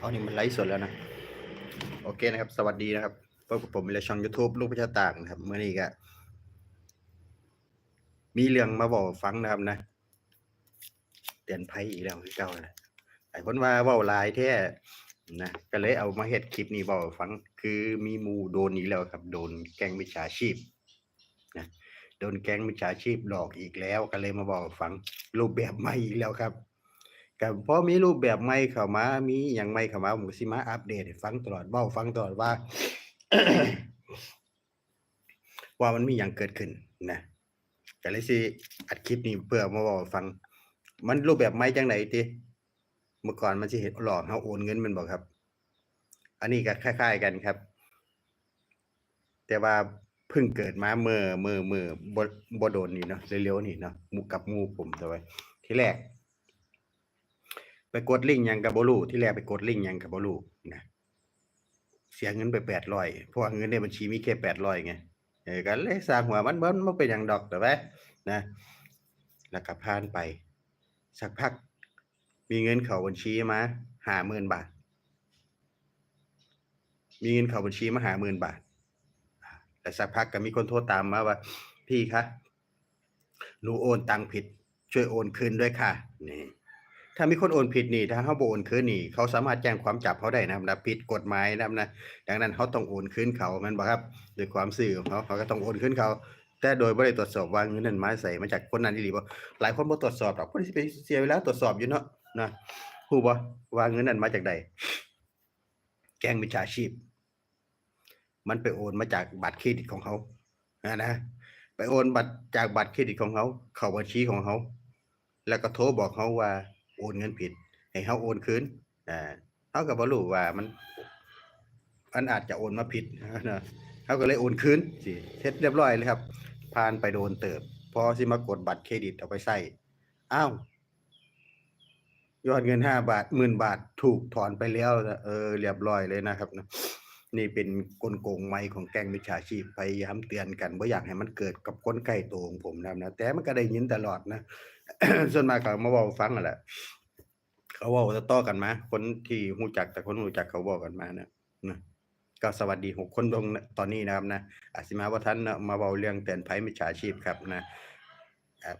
เอานี่มันไลฟ์สดแล้วนะ โอเคนะครับ สวัสดีนะครับพบกับผมในช่อง YouTube ลูกพิชาต่างนะครับเมื่อนี้ก็มีเรื่องมาบอกฟังนะครับนะเตือนภัยอีกแล้วคือเก่าเลยหลายคนว่าเว่าลายแท้นะก็เลยเอามาเฮ็ดคลิปนี้บอกฟัง คือมีมูโดนอีกแล้วครับ โดนแก๊งมิจฉาชีพนะโดนแก๊งมิจฉาชีพหลอกอีกแล้ว ก็เลยมาบอกฟังรูปแบบใหม่อีกแล้วครับ กับพอมีรูปแบบใหม่เข้ามา มีอย่างใหม่เข้ามาผมก็สิมาอัปเดตให้ฟังตลอดเว้าฟังตลอดว่า ว่ามันมีอย่างเกิดขึ้นนะก็เลยสิอัดคลิปนี้เพื่อมาบอกฟัง มันรูปแบบใหม่จังไหนติเมื่อก่อนมันสิเห็นหลอกเฮาโอนเงินมันบ่ครับ อันนี้ก็คล้าย ๆกันครับ แต่ว่าเพิ่งเกิดมาเมื่อเมื่อเมื่อบ่บโดนนี่เนาะเร็วๆนี่เนาะหมูกับมูผมแต่ว่าที่แรก ไปกดลิงก์ยังกับบ่รู้ที่แรกไปกดลิงก์ยังกับบ่รู้นะเสียเงินไป800เพราะว่าเงินในบัญชีมีแค่800ไงเออก็เลยสร้างหัวมันบ่บ่เป็นหยังดอกแต่ว่านะ แล้วก็ผ่านไป สักพัก มีเงินเข้าบัญชีมา50,000บาท มีเงินเข้าบัญชีมา50,000บาทแต่สักพักก็มีคนโทรตามมาว่า พี่คะหนูโอนตังค์ผิด ช่วยโอนคืนด้วยค่ะนี่ ถ้ามีคนโอนผิดนี่ถ้าเขาบโอนคืนนี่ เขาสามารถแจ้งความจับเขาได้นะครับนะผิดกฎหมายนะครับนะดังนั้นเขาต้องโอนคืนเขามันบ่ครับด้วยความซื่อของเขาเขาก็ต้องโอนคืนเขา แต่โดยบ่ได้ตรวจสอบว่าเงินนั้นมาใส่มาจากคนนั้นอีหลีบ่หลายคนบ่ตรวจสอบหรอกเพิ่นสิไปเสียเวลาตรวจสอบอยู่เนาะนะฮู้บ่ว่าเงินนั้นมาจากใดแกงมิจฉาชีพ มันไปโอนมาจากบัตรเครดิตของเขานะนะไปโอนบัตรจากบัตรเครดิตของเขา เข้าบัญชีของเขา แล้วก็โทรบอกเขาว่า โอนเงินผิด ให้เขาโอนคืนอ่าเขาก็บ่รู้ว่ามันมันอาจจะโอนมาผิดนะเขาก็เลยโอนคืนสิเสร็จเรียบร้อยเลยครับผ่านไปโดนเติบ พอสิมากดบัตรเครดิตเอาไปใส่อ้าวยอดเงินห้าบาทหมื่นบาทถูกถอนไปแล้วเออเรียบร้อยเลยนะครับนะนี่เป็นกลโกงใหม่ของแก๊งมิจฉาชีพพยายามเตือนกันบ่อยากให้มันเกิดกับคนใกล้ตัวของผมนะครับนะแต่มันก็ได้ยินตลอดนะ ส่วนมากก็มาเว้าฟังนั่นแหละ เขาเว้าต่อกันมาคนที่รู้จักแต่คนรู้จักเขาเว้ากันมานะนะก็สวัสดีหกคนตรงตอนนี้นะครับนะอาสิมาว่าท่านนะมาเว้าเรื่องเตือนภัยมิจฉาชีพครับนะ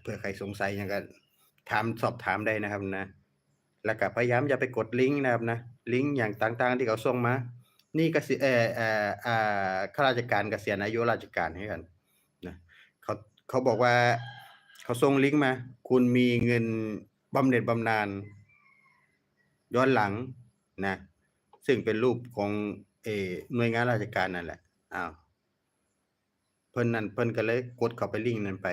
เพื่อใครสงสัยยังก็ถามสอบถามได้นะครับนะ แล้วก็พยายามอย่าไปกดลิงก์นะครับนะ ลิงก์อย่างต่างๆ ที่เขาส่งมา นี่ก็สิเออเอ่ออ่าข้าราชการเกษียณอายุราชการให้กันนะเขาเขาบอกว่า เขาส่งลิงก์มา คุณมีเงินบำเหน็จบำนาญย้อนหลังนะ ซึ่งเป็นรูปของเอหน่วยงานราชการนั่นแหละอ้าวเพิ่นนั่นเพิ่นก็เลยกดเข้าไปลิงก์นั้นไป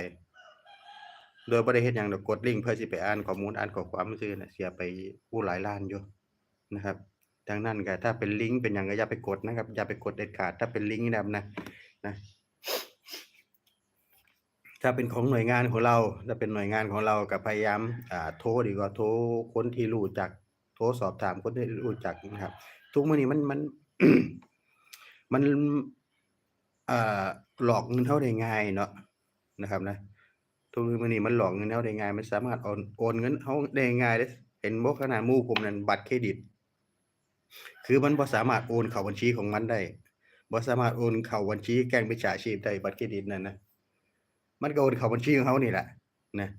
โดยบ่ได้เฮ็ดหยังเดอกกดลิงก์เพื่อสิไปอ่านข้อมูลอ่านข้อความซื่อนะเสียไปผู้หลายล้านอยู่นะครับดังนั้นก็ถ้าเป็นลิงก์เป็นหยังก็อย่าไปกดนะครับอย่าไปกดเด็ดขาดถ้าเป็นลิงก์นะครับนะนะ ถ้าเป็นของหน่วยงานของเราถ้าเป็นหน่วยงานของเราก็พยายามอ่าโทรดีกว่าโทรคนที่รู้จัก โทรสอบถามคนที่รู้จักนะครับ ทุกมื้อนี้มันมันมันอ่าหลอกเงินเฮาได้ง่ายเนาะนะครับ นะทุกมื้อนี้มันหลอกเงินเฮาได้ง่ายมันสามารถโอนโอนเงินเฮาได้ง่ายเด้เห็นบ่ขนาดมู่ผมนั่นบัตรเครดิต คือมันบ่สามารถโอนเข้าบัญชีของมันได้บ่สามารถโอนเข้าบัญชีแก๊งมิจฉาชีพได้บัตรเครดิตนั่นนะ มันก็โอนเข้าบัญชีของเขานี่แหละนะ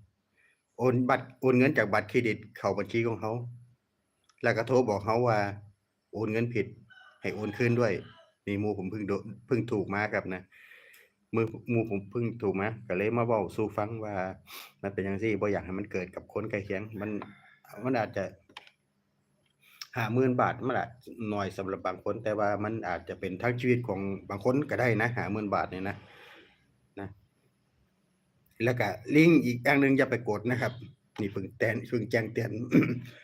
โอนบัตรโอนเงินจากบัตรเครดิตเข้าบัญชีของเขาแล้วก็โทรบอกเขาว่า โอนเงินผิด ให้โอนคืนด้วยนี่มูผมเพิ่งเพิ่งถูกมาครับนะมือมูผมเพิ่งถูกมาก็เลยมาเว้าสู่ฟังว่า มันเป็นจังซี่บ่อยากให้มันเกิดกับคนใกล้เคียง มันมันอาจจะ50,000บาทมันอาจน้อยสำหรับบางคน แต่ว่ามันอาจจะเป็นทั้งชีวิตของบางคนก็ได้นะ50,000บาทเนี่ยนะ แล้วก็ลิงก์อีกอย่างหนึ่งอย่าไปกดนะครับ นี่เพิ่งแตนเพิ่งแจ้งเตือน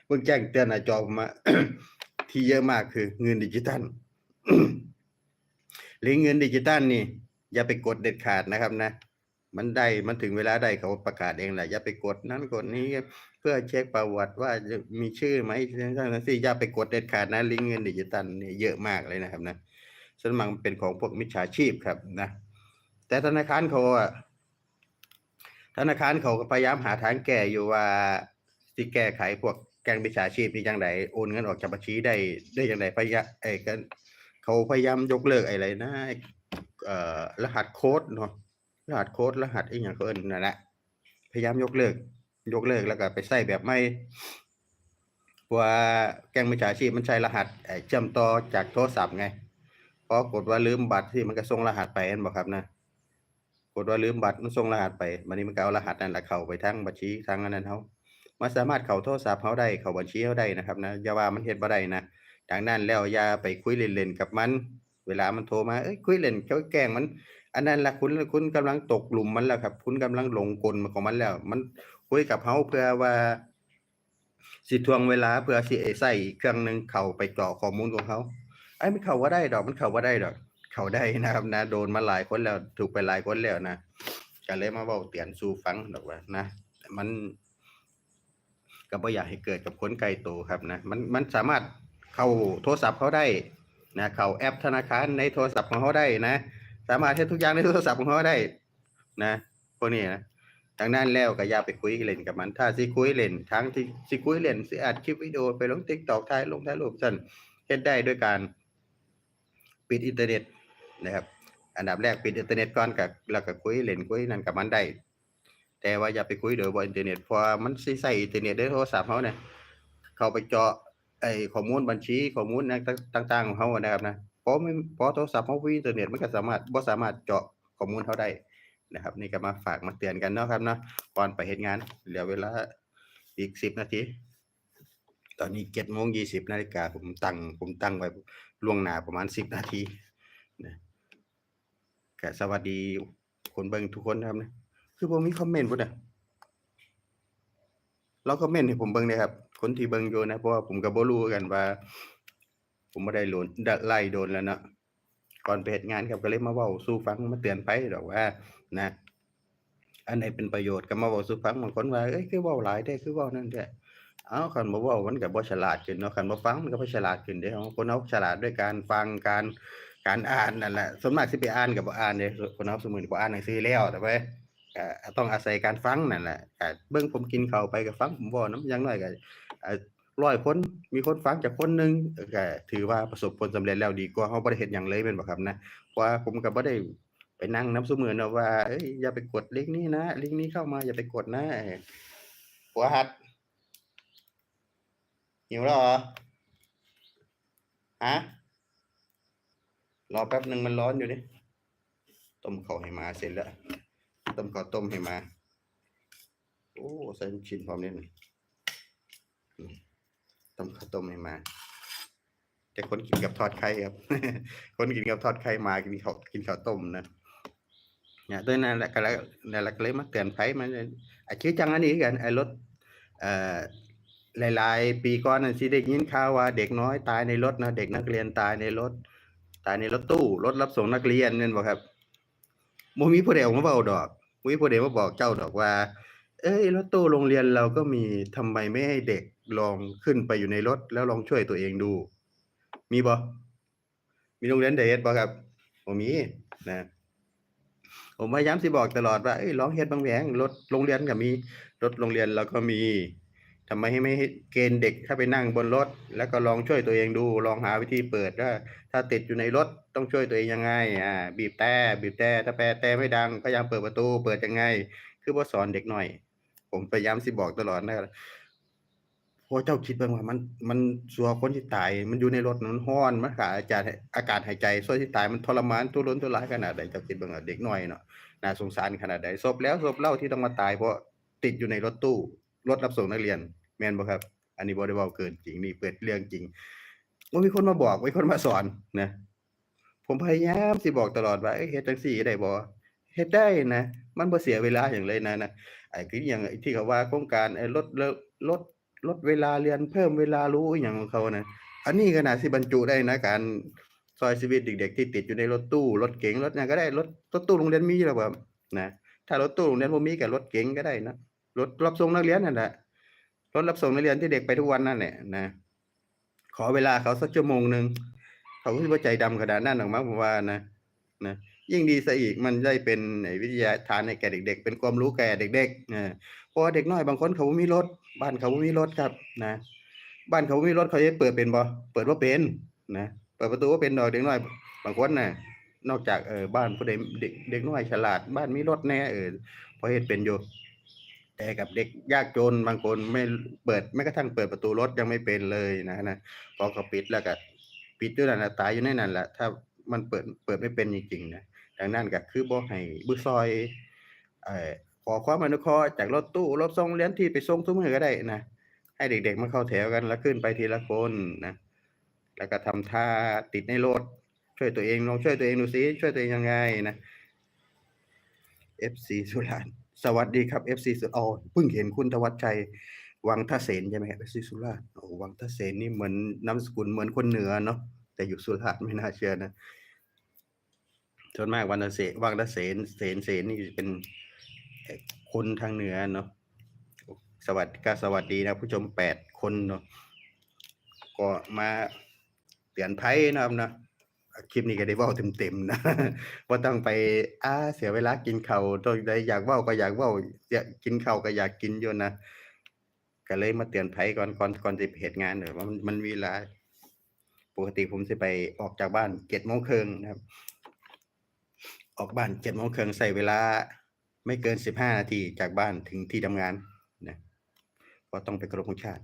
เพิ่งแจ้งเตือนหน้าจอผมา ที่เยอะมากคือเงินดิจิทัลลิงก์เงินดิจิทัลนี่ อย่าไปกดเด็ดขาดนะครับนะมันได้มันถึงเวลาได้เขาประกาศเองแหละอย่าไปกดนั้นกดนี้เพื่อเช็คประวัติว่าจะมีชื่อไหมทั้งนั้นสิอย่าไปกดเด็ดขาดนะลิงก์เงินดิจิทัลนี่เยอะมากเลยนะครับนะส่วนมากเป็นของพวกมิจฉาชีพครับนะ แต่ธนาคารเขาอะ ธนาคารเขาก็พยายามหาทางแก้อยู่ว่าสิแก้ไขพวกแก๊งมิจฉาชีพนี่จังไดโอนเงินออกจากบัญชีได้ได้จังไดพยายามไอ้กันเขาพยายามยกเลิกไอ้อะไรนะเอ่อรหัสโค้ดเนาะรหัสโค้ดรหัสอีหยังเขาเอิ้นนั่นแหละพยายามยกเลิก ยกเลิกแล้วก็ไปใส่แบบใหม่ว่าแก๊งมิจฉาชีพมันใช้รหัสเชื่อมต่อจากโทรศัพท์ไงพอกดว่าลืมบัตรที่มันก็ส่งรหัสไปเห็นบ่ครับนะ กดว่าลืมบัตรมันส่งรหัสไปบัดนี้มันก็เอารหัสนั่นแหละเข้าไปทางบัญชีทางอันนั้นเฮามันสามารถเข้าโทรศัพท์เฮาได้เข้าบัญชีเฮาได้นะครับนะอย่าว่ามันเฮ็ดบ่ได้นะดังนั้นแล้วอย่าไปคุยเล่นๆกับมัน เวลามันโทรมาเอ้ยคุยเล่นเขาแกล้งมัน อันนั้นละคุณคุณกำลังตกหลุมมันแล้วครับ คุณกำลังหลงกลของมันแล้ว มันคุยกับเฮาเพื่อว่า สิทวงเวลาเพื่อสิไอใส่เครื่องหนึงเข้าไปกรอกข้อมูลของเขาไอ้มันเข้าบ่าได้ดอกมันเข้าบ่าได้ดอก เข้าได้นะครับนะ โดนมาหลายคนแล้วถูกไปหลายคนแล้วนะก็เลยมาเว้าเตือนสู่ฟังดอกว่านะมันก็บ่อยากให้เกิดกับคนไกลตัวครับนะมันมันสามารถเข้าโทรศัพท์เขาได้นะเข้าแอปธนาคารในโทรศัพท์ของเขาได้นะ สามารถเฮ็ดทุกอย่างในโทรศัพท์ของเขาได้นะพวกนี้นะดังนั้นแล้วก็อย่าไปคุยเล่นกับมัน ถ้าสิคุยเล่นทั้งที่สิคุยเล่นสิอัดคลิปวิดีโอไปลง TikTok ถ่ายลงถ่ายรูปซั่นเฮ็ดได้ด้วยการปิดอินเทอร์เน็ต นะครับอันดับแรกปิดอินเทอร์เน็ตก่อนก็แล้วก็คุยเล่นคุยนั่นกับมันได้แต่ว่าอย่าไปคุยโดยบ่อินเทอร์เน็ตเพราะมันสิใช้อินเทอร์เน็ตในโทรศัพท์เฮาเนี่ยเขาไปเจาะไอ้ข้อมูลบัญชีข้อมูลหยังต่างๆของเฮานะครับนะพอไม่พอโทรศัพท์เฮามีอินเทอร์เน็ตมันก็สามารถบ่สามารถเจาะข้อมูลเฮาได้นะครับ นี่ก็มาฝากมาเตือนกันเนาะครับเนาะก่อนไปเฮ็ดงานเหลือเวลาอีก10นาทีตอนนี้7:20นนาฬิกาผมตั้งผมตั้งไว้ล่วงหน้าประมาณ10นาที นะก็สวัสดีคนเบิ่งทุกคนนะครับนะคือบ่มีคอมเมนต์พุ่นนะลองคอมเมนต์ให้ผมเบิ่งน่อยครับ คนที่เบิ่งอยู่นะเพราะว่าผมก็บ่รู้กันว่า ผมบ่ได้โหลดดไล่โดนแล้วเนาะก่อนไปเฮ็ดงานครับก็เลยมาเว้าสู่ฟังมาเตือนภัยดอกว่า นะ อันไหนเป็นประโยชน์ก็มาเว้าสู่ฟังบางคนว่าเอ้ยคือเว้าหลายแท้คือเว้านั่นแท้อ้าคันบ่เว้ามันก็บ่ฉลาดขึ้นเนาะคันบ่ฟังมันก็บ่ฉลาดขึ้นเด้เอาคนเฮาฉลาดด้วยการฟังการ การอ่านนั่นแหละส่วนมากสิไปอ่านก็บ่อ่านเด้คนเฮาซุมื้อนี้บ่อ่านหนังสือแล้วแต่ว่าต้องอาศัยการฟังนั่นแหละกเบิ่งผมกินข้าวไปก็ฟังผมว้านำอย่างน้อยก็อ่า100คนมีคนฟังจากคนหนึงก็ถือว่าประสบผลสำเร็จแล้วดีกว่าเฮาบ่ได้เฮ็ดหยังเลยแม่นบ่ครับนะเพราะว่าผมก็บ่ได้ไปนั่งน้ำซุมื้อเนาะว่าเอ้ยอย่าไปกดลิงก์นี้นะลิงก์นี้เข้ามาอย่าไปกดนะหัวหัดหิวแล้วเหรอฮะ รอแป๊บหนึ่งมันร้อนอยู่ดิต้มข้าวให้มาเสร็จแล้ว ต้มข้าวต้มให้มา โอ้ใส่ชิ้นพร้อมเนี่นี่ต้มข้าวต้มให้มาแต่คนกินกับทอดไข่ครับ คนกินกับทอดไข่มากินข้าวกินข้าวต้มนะเนี่ยด้วยนั่นแหละก็แล้วนั่นแหละก็เลยมาเตือนภัยมันไอ้ชื่อจังอันนี้กันไอ้รถเอ่อหลาย ๆ ปีก่อนนั่นสิได้ยินข่าวว่าเด็กน้อยตายในรถนะเด็กนักเรียนตายในรถ ตายในรถตู้รถรับส่งนักเรียนนั่นบ่ครับบ่มีผู้ใดออกมาเว้าดอกบ่มีผู้ใดมาบอกเจ้าดอกว่า เอ้ยรถตู้โรงเรียนเราก็มีทำไมไม่ให้เด็กลองขึ้นไปอยู่ในรถแล้วลองช่วยตัวเองดู มีบ่มีโรงเรียนใดเฮ็ดบ่ครับบ่มีนะผมพยายามสิบอกตลอดว่าเอ้ยลองเฮ็ดบางแหวงรถโรงเรียนก็มีรถโรงเรียนเราก็มี ทำไมให้ไม่เกณฑ์เด็กเข้าไปนั่งบนรถ แล้วก็ลองช่วยตัวเองดู ลองหาวิธีเปิดว่าถ้าติดอยู่ในรถต้องช่วยตัวเองยังไงอ่าบีบแตรบีบแตรถ้าแปรแตรไม่ดังพยายามเปิดประตู เปิดยังไง คือบ่สอนเด็กหน้อย ผมพยายามสิบอกตลอดนะเพราะเจ้าคิดบิ่งว่ามันมันสัวคนที่ตาย มันอยู่ในรถมันร้อนมันขาดอากาศอากาศหายใจส่วนที่ตายมันทรมานทุรนทุรายขนาดใดเจ้าคิดบิ่งว่าเด็กน้อยเนาะน่าสงสารขนาดใดศพแล้วศพเล่าที่ต้องมาตายเพราะติดอยู่ในรถตู้ รถรับส่งนักเรียน แม่นบ่ครับ อันนี้บ่ได้เว้าเกินจริงนี่เปิดเรื่องจริงบ่มีคนมาบอกมีคนมาสอนนะผมพยายามสิบอกตลอดว่าเฮ็ดจังซี่ได้บ่เฮ็ดได้นะ มันบ่เสียเวลาหยังเลยนะนะไอ้คือหยังไอ้ที่เขาว่าโครงการไอ้ลดลดลดเวลาเรียนเพิ่มเวลารู้อิหยังของเขานะอันนี้ก็น่าสิบรรจุได้นะการซอยชีวิตเด็ก ๆ ที่ติดอยู่ในรถตู้รถเก๋งรถหยังก็ได้รถรถตู้โรงเรียนมีอยู่แล้วครับนะถ้ารถตู้โรงเรียนบ่มีก็รถเก๋งก็ได้นะ รถรับส่งนักเรียนนั่นแหละรถรับส่งนักเรียนที่เด็กไปทุกวันนั่นแหละนะขอเวลาเขาสักชั่วโมงหนึ่งเขาก็สิบ่ใจดำขนาดนั้นหรอกมั้งผมว่านะนะยิ่งดีซะอีกมันได้เป็นวิทยาทานให้แก่เด็ก ๆ เป็นความรู้แก่เด็กๆเออเพราะเด็กน้อยบางคนเขาบ่มีรถ บ้านเขาบ่มีรถครับนะ บ้านเขาบ่มีรถเขาจะเปิดเป็นบ่เปิดบ่าเป็นนะเปิดประตูบ่เป็นดอกเด็กน้อย บางคนน่ะนอกจากเออบ้านผู้ใดเด็กเด็กน้อยฉลาด บ้านมีรถแน่เออพอเฮ็ดเป็นอยู่ แต่กับเด็กยากจนบางคนไม่เปิดแม้กระทั่งเปิดประตูรถยังไม่เป็นเลยนะนะพอเขาปิดแล้วก็ปิดอยู่นั่นน่ะตายอยู่ในนั้นแหละถ้ามันเปิดเปิดไม่เป็นจริงๆนะดังนั้นก็คือบ่ให้บุซอยเอ่อขอความอนุเคราะห์จากรถตู้รถส่งเรียนที่ไปส่งทุกมือก็ได้นะให้เด็กๆมาเข้าแถวกันแล้วขึ้นไปทีละคนนะแล้วก็ทำท่าติดในรถช่วยตัวเองลองช่วยตัวเองดูซิช่วยตัวเองยังไงนะ FC สุราษฎร์ สวัสดีครับ FC สุอ๋อเพิ่งเห็นคุณธวัชชัย วังทเสนใช่ไหมครับ FC สุราษฎร์โอ้วังทเสนนี่เหมือนนามสกุลเหมือนคนเหนือเนาะแต่อยู่สุราษฎร์ไม่น่าเชื่อนะส่วนมากวังทเสนวังทเสนเสนเสนนี่เป็นคนทางเหนือเนาะสวัสดีสวัสดีนะผู้ชมแปดคนเนาะก็มาเตือนภัยนะครับนะ คลิปนี้ก็ได้ว้าเต็มๆนะบ่ต้องไปอาเสียเวลากินข้าวตอนใดอยากว้าก็อยากว้าอยากกินข้าวก็อยากกินอยู่นะก็เลยมาเตือนภัยก่อนก่อนก่อนสิไปเฮ็ดงานเด้อว่ามันมันมีเวลาปกติผมสิไปออกจากบ้าน7:30นนะครับ ออกบ้าน7:30นใช้เวลา ไม่เกิน15นาทีจากบ้านถึงที่ทำงานนะเพราะต้องไปเคารพธงชาติ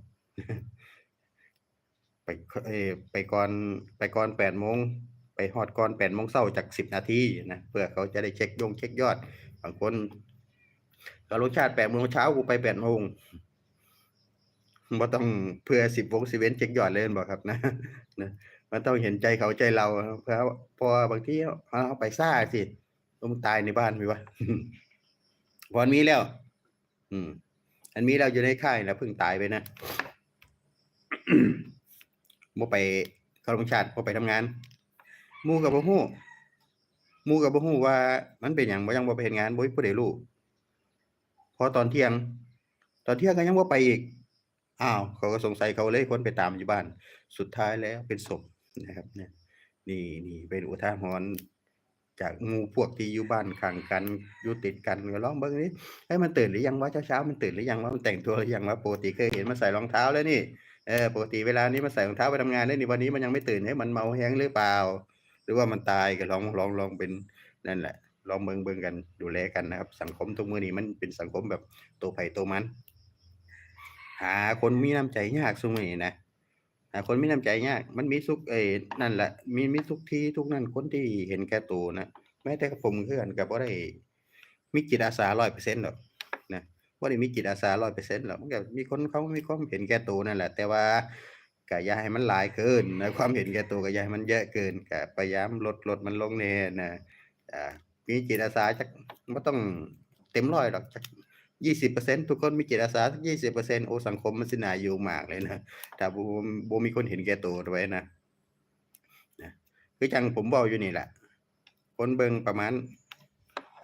ไปเออไปก่อนไปก่อน8โมง ไปฮอดก่อน8โมงเช้าจัก10นาทีนะเพื่อเขาจะได้เช็กยงเช็กยอดบางคนเคารพธงชาติ8โมงเช้ากูไป8โมงบ่ต้องเพื่อ10วงสิเว้นเช็กยอดเลยแม่นบ่ครับนะนะมันต้องเห็นใจเขาใจเราเพราะพราะว่าบางทีเอาไปซ่าสิต้องตายในบ้านมีวะพอมีแล้ว อืม อันมีแล้วอยู่ในค่ายแล้วเพิ่งตายไปนะบ่อไปเคารงชาติบ่อไปทำงาน หมู่ก็บ่ฮู้หมู่ก็บ่ฮู้ว่า มันเป็นหยังบ่ยังบ่ไปเฮ็ดงานบ่มีผู้ใดรู้พอตอนเที่ยง ตอนเที่ยงก็ยังบ่ไปอีกอ้าวเขาก็สงสัยเขาเลยคนไปตามอยู่บ้าน สุดท้ายแล้วเป็นศพนะครับเนี่ยนี่นี่เป็นอุทาหรณ์จากหมู่พวกที่อยู่บ้านข้างกันอยู่ติดกันก็ลองเบิ่งดิเฮ้ยมันตื่นหรือยังวะเช้าๆมันตื่นหรือยังวะมันแต่งตัวหรือยังวะปกติเคยเห็นมันใส่รองเท้าแล้วนี่เออปกติเวลานี้มันใส่รองเท้าไปทำงานได้นี่วันนี้มันยังไม่ตื่นเฮ้มันเมาแฮงหรือเปล่า รือว่ามันตายก็ลองลองลองเป็นนั่นแหละ ลองเบิ่งเบิ่งกันดูแลกันนะครับ สังคมทุกมือนี้มันเป็นสังคมแบบตัวไผตัวมัน หาคนมีน้ำใจยากซุมื้อนี้นะหาคนมีน้ำใจยาก มันมีทุกเอ้นั่นแหละ มีมีทุกที่ทุกนั่นคนที่เห็นแก่ตัวนะแม้แต่กับผมคือกันก็บ่ได้มีจิตอาสา100%ดอร์เซ็นต์หรอกนะบ่ได้มีจิตอาสา100%หรอกมันก็มีคนเขามีความเห็นแก่ตัวนั่นแหละ แต่ว่า ก็อย่าให้มันหลายเกินนะความเห็นแก่ตัวก็อย่าให้มันเยอะเกินก็พยายามลดลดมันลงแหน่นะอ่ามีจิตอาสาจักบ่ต้องเต็มร้อยดอกจัก20%ทุกคนมีจิตอาสาสัก20%โอสังคมมันสินาอยู่มากเลยนะถ้าบ่บ่มีคนเห็นแก่ตัวไว้นะนะคือจังผมเว้าอยู่นี่แหละ คนเบิงประมาณ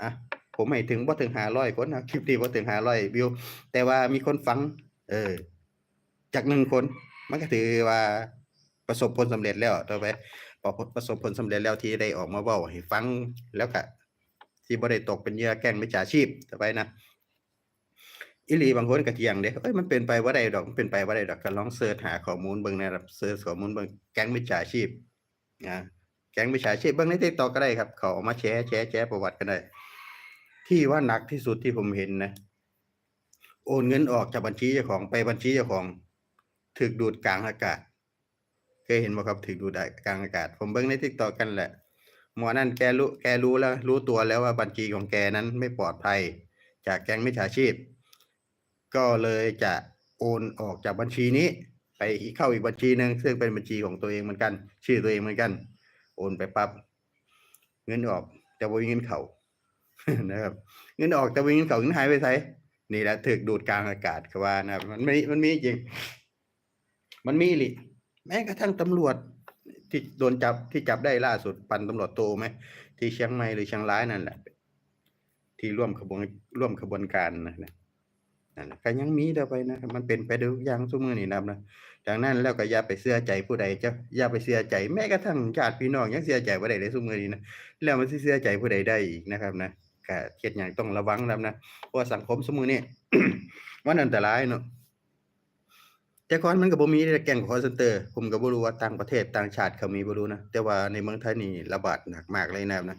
อะผมให้ถึงบ่าถึง500คนนะคลิปนี้บ่ถึง500วิว แต่ว่ามีคนฟัง เออ จาก1คน มันก็ถือว่าประสบผลสำเร็จแล้วต่อไปพอประสบผลสำเร็จแล้วที่ได้ออกมาเว้าให้ฟังแล้วก็สิบ่ได้ตกเป็นเหยื่อแก๊งมิจฉาชีพต่อไปนะอีหลีบางคนก็เถียงเด้เอ้ยมันเป็นไปบ่าได้ดอกมันเป็นไปบ่าได้ดอกก็ลองเสิร์ชหาข้อมูลเบิ่งนะครับเสิร์ชข้อมูลเบิ่งแก๊งมิจฉาชีพอาแก๊งมิจฉาชีพเบิ่งใน TikTok ก็ได้ครับ เขาเอามาแชร์แชร์แชร์ประวัติกันได้ ที่ว่าหนักที่สุดที่ผมเห็นนะ โอนเงินออกจากบัญชีเจ้าของไปบัญชีเจ้าของ ถูกดูดกลางอากาศ เคยเห็นบ่ครับถูกดูดกลางอากาศ ผมเบิ่งใน TikTok กันแหละ หมอนั่นแกรู้แกรู้แล้ว รู้ตัวแล้วว่าบัญชีของแกนั้นไม่ปลอดภัย จากแก๊งมิจฉาชีพ ก็เลยจะโอนออกจากบัญชีนี้ไปเข้าอีกบัญชีหนึ่งซึ่งเป็นบัญชีของตัวเองเหมือนกัน ชื่อตัวเองเหมือนกัน โอนไปปั๊บเงินออกแต่บ่มีเงินเขานะครับ เงินออกแต่บ่มีเงินเขาเงินหายไปไสนี่แหละถูกดูดกลางอากาศก็ว่านะครับมันมีมันมีจริง มันมีหลีแม้กระทั่งตำรวจที่โดนจับที่จับได้ล่าสุดพันตำรวจโทไหมที่เชียงใหม่หรือเชียงรายนั่นแหละ ที่ร่วมขบวนร่วมขบวนการนะนะนั่นแหละก็ยังมีต่อไปนะมันเป็นไปด้ทุกอย่างซุมื้อนี้นะนะดังนั้นแล้วก็อย่าไปเชื่อใจผู้ใดจะอย่าไปเชื่อใจแม้กระทั่งญาติพี่น้องยังเชื่อใจบ่ได้เลยซุมื้อนี้นะแล้วมันเชื่อใจผู้ใดได้อีกนะครับนะก็เฮ็ดหยังต้องระวังนะนะเพราะสังคมซุมื้อนี้มันอันตรายเนาะ แต่ก่อนมันก็บ่มีเดะแก๊งคอลเซนเตอร์ ผมก็บ่รู้ว่าต่างประเทศต่างชาติเขามีบ่รู้นะ แต่ว่าในเมืองไทยนี่ระบาดหนักมากเลยนะครับนะ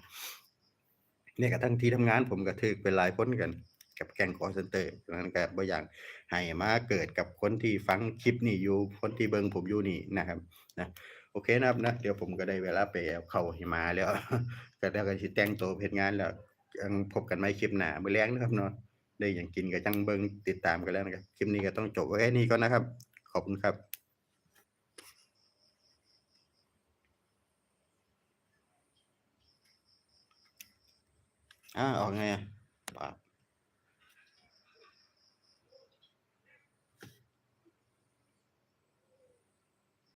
แม้กระทั่งที่ทำงานผมก็ถูกไปหลายคนกัน กับแก๊งคอลเซนเตอร์นั้นก็บ่อย่ากให้มาเกิดกับคนที่ฟังคลิปนี้อยู่คนที่เบิ่งผมอยู่นี่นะครับนะโอเคนะครับนะเดี๋ยวผมก็ได้เวลาไปเข้าห้หมาแล้ว ก็แล้วก็สิแต่งตัวเฮ็ดงานแล้วพบกันใหม่คลิปหน้ามื้อแลงนะครับเนาะได้หยังกินก็จังเบิ่งติดตามกันแล้วนะครับ คลิปนี้ก็ต้องจบไว้แค่นี้ก่อนนะครับ อบคุณครับอ่าออกไงอะ?